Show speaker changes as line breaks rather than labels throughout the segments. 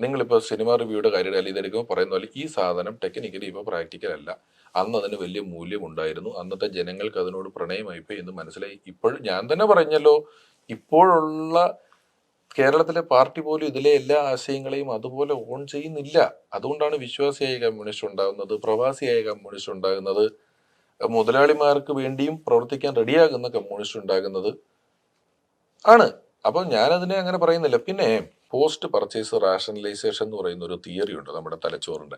നിങ്ങളിപ്പോൾ സിനിമ റിവ്യൂയുടെ കാര്യം അല്ലെങ്കിൽ ഇതെടുക്കുമ്പോൾ പറയുന്ന പോലെ ഈ സാധനം ടെക്നിക്കലി ഇപ്പോൾ പ്രാക്ടിക്കൽ അല്ല. അന്ന് അതിന് വലിയ മൂല്യമുണ്ടായിരുന്നു അന്നത്തെ ജനങ്ങൾക്ക് അതിനോട് പ്രണയമായിപ്പോയി എന്ന് മനസ്സിലായി. ഇപ്പോൾ ഞാൻ തന്നെ പറഞ്ഞല്ലോ ഇപ്പോഴുള്ള കേരളത്തിലെ പാർട്ടി പോലും ഇതിലെ എല്ലാ ആശയങ്ങളെയും അതുപോലെ ഓൺ ചെയ്യുന്നില്ല. അതുകൊണ്ടാണ് വിശ്വാസിയായ കമ്മ്യൂണിസ്റ്റ് ഉണ്ടാകുന്നത് പ്രവാസിയായ കമ്മ്യൂണിസ്റ്റ് ഉണ്ടാകുന്നത് മുതലാളിമാർക്ക് വേണ്ടിയും പ്രവർത്തിക്കാൻ റെഡിയാകുന്ന കമ്മ്യൂണിസ്റ്റ് ഉണ്ടാകുന്നത് ആണ്. അപ്പം ഞാനതിനെ അങ്ങനെ പറയുന്നില്ല. പിന്നെ പോസ്റ്റ് പർച്ചേസ് റാഷണലൈസേഷൻ എന്ന് പറയുന്ന ഒരു തിയറി ഉണ്ട് നമ്മുടെ തലച്ചോറിന്റെ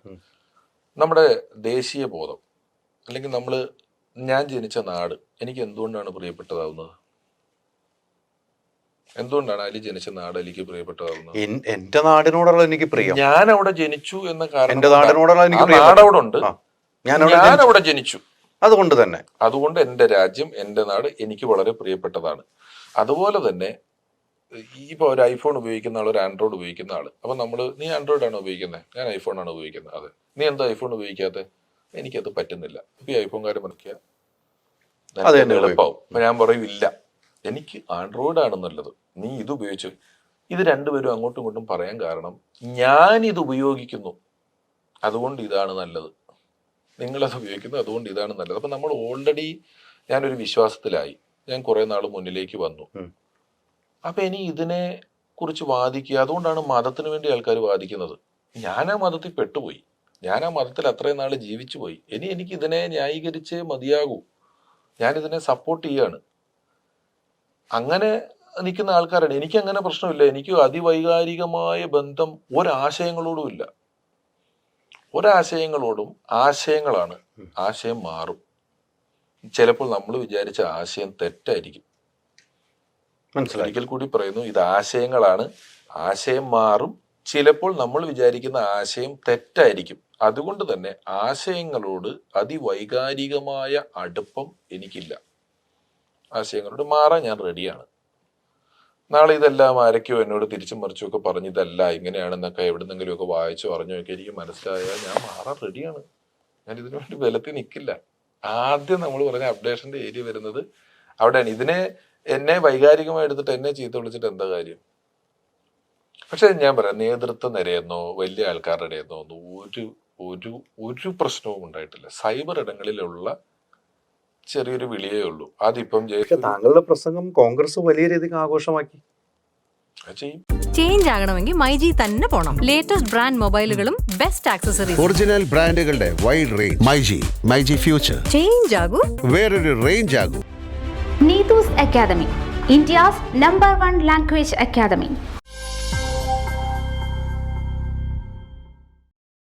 നമ്മുടെ ദേശീയ ബോധം അല്ലെങ്കിൽ നമ്മൾ ഞാൻ ജനിച്ച നാട് എനിക്ക് എന്തുകൊണ്ടാണ് പ്രിയപ്പെട്ടതാവുന്നത്? എന്തുകൊണ്ടാണ് അലി ജനിച്ച നാട് എനിക്ക് പ്രിയപ്പെട്ടതാവുന്നത്?
എന്റെ നാടിനോടുള്ള എനിക്ക് പ്രിയം.
ഞാൻ അവിടെ ജനിച്ചു എന്ന കാരണം
എന്റെ നാടിനോടുള്ള എനിക്ക്
ഉണ്ട്.
ഞാൻ അവിടെ
ഞാൻ
ജനിച്ചു.
അവിടെ ജനിച്ചു.
അതുകൊണ്ട് തന്നെ.
അതുകൊണ്ട് എന്റെ രാജ്യം എന്റെ നാട് എനിക്ക് വളരെ പ്രിയപ്പെട്ടതാണ്. അതുപോലെ തന്നെ ഈ ഇപ്പോൾ ഒരു ഐഫോൺ ഉപയോഗിക്കുന്ന ആൾ ഒരു ആൻഡ്രോയിഡ് ഉപയോഗിക്കുന്ന ആൾ അപ്പം നമ്മൾ നീ ആൻഡ്രോയിഡ് ആണ് ഉപയോഗിക്കുന്നത് ഞാൻ ഐഫോൺ ആണ് ഉപയോഗിക്കുന്നത് അതെ. നീ എന്താ ഐഫോൺ ഉപയോഗിക്കാത്തത് എനിക്കത് പറ്റുന്നില്ല. ഇപ്പം ഈ
ഐഫോൺ കാര്യം
എളുപ്പമാവും അപ്പം ഞാൻ പറയും ഇല്ല. എനിക്ക് ആൻഡ്രോയിഡ് ആണ് നല്ലത്. നീ ഇത് ഉപയോഗിച്ചു ഇത് രണ്ടുപേരും അങ്ങോട്ടും ഇങ്ങോട്ടും പറയാൻ കാരണം ഞാൻ ഇത് ഉപയോഗിക്കുന്നു. അതുകൊണ്ട് ഇതാണ് നല്ലത്. നിങ്ങളത് ഉപയോഗിക്കുന്നു അതുകൊണ്ട് ഇതാണ് നല്ലത്. അപ്പം നമ്മൾ ഓൾറെഡി ഞാനൊരു വിശ്വാസത്തിലായി. ഞാൻ കുറേ നാൾ മുന്നിലേക്ക് വന്നു. അപ്പം ഇനി ഇതിനെ കുറിച്ച് വാദിക്കുക. അതുകൊണ്ടാണ് മതത്തിന് വേണ്ടി ആൾക്കാർ വാദിക്കുന്നത്. ഞാൻ ആ മതത്തിൽ പെട്ടുപോയി. ഞാൻ ആ മതത്തിൽ അത്രയും നാൾ ജീവിച്ചു പോയി. ഇനി എനിക്ക് ഇതിനെ ന്യായീകരിച്ചേ മതിയാകൂ. ഞാനിതിനെ സപ്പോർട്ട് ചെയ്യാണ്. അങ്ങനെ നിൽക്കുന്ന ആൾക്കാരാണ്. എനിക്ക് അങ്ങനെ പ്രശ്നമില്ല. എനിക്ക് അതിവൈകാരികമായ ബന്ധം ഒരാശയങ്ങളോടും ഇല്ല. ഒരാശയങ്ങളോടും ആശയങ്ങളാണ്. ആശയം മാറും. ചിലപ്പോൾ നമ്മൾ വിചാരിച്ച ആശയം തെറ്റായിരിക്കും. ഒരിക്കൽ കൂടി പറയുന്നു ഇത് ആശയങ്ങളാണ്. ആശയം മാറും. ചിലപ്പോൾ നമ്മൾ വിചാരിക്കുന്ന ആശയം തെറ്റായിരിക്കും. അതുകൊണ്ട് തന്നെ ആശയങ്ങളോട് അതിവൈകാരികമായ അടുപ്പം എനിക്കില്ല. ആശയങ്ങളോട് മാറാൻ ഞാൻ റെഡിയാണ്. നാളെ ഇതെല്ലാം ആരൊക്കെയോ എന്നോട് തിരിച്ചും മറിച്ചും ഒക്കെ പറഞ്ഞ് ഇതല്ല ഇങ്ങനെയാണെന്നൊക്കെ എവിടെന്നെങ്കിലും ഒക്കെ വായിച്ചോ അറിഞ്ഞോ ഒക്കെ എനിക്ക് മനസ്സിലായാൽ ഞാൻ മാറാൻ റെഡിയാണ്. ഞാൻ ഇതിനു വേണ്ടി ബലത്തിൽ നിൽക്കില്ല. ആദ്യം നമ്മൾ പറഞ്ഞ അപ്ഡേഷന്റെ ഏരിയ വരുന്നത് അവിടെയാണ്. ഇതിനെ എന്നെ വൈകാരികമായി എടുത്തിട്ട് എന്നെ ചീത്ത വിളിച്ചിട്ട് എന്താ കാര്യം? പക്ഷെ ഞാൻ പറയാം നേതൃത്വ നിരയെന്നോ വലിയ ആൾക്കാരുടെ ഇടയെന്നോ ഒന്നും ഒരു ഒരു ഒരു പ്രശ്നവും ഉണ്ടായിട്ടില്ല. സൈബർ ഇടങ്ങളിലുള്ള ചെറിയൊരു വിളിയേ ഉള്ളൂ. അതിപ്പം
താങ്കളുടെ പ്രസംഗം കോൺഗ്രസ് വലിയ രീതിക്ക് ആഘോഷമാക്കി.
ചേഞ്ച് ആകണമെങ്കിൽ മൈജി തന്നെ പോണം. ലേറ്റസ്റ്റ് ബ്രാൻഡ് മൊബൈലുകളും ബെസ്റ്റ് ആക്സസറീസ്
ഒറിജിനൽ ബ്രാൻഡുകളുടെ wide range myG myG future
change ആകൂ.
വേറൊരു റേഞ്ച് ആകും.
Neetu's Academy, India's number one language academy.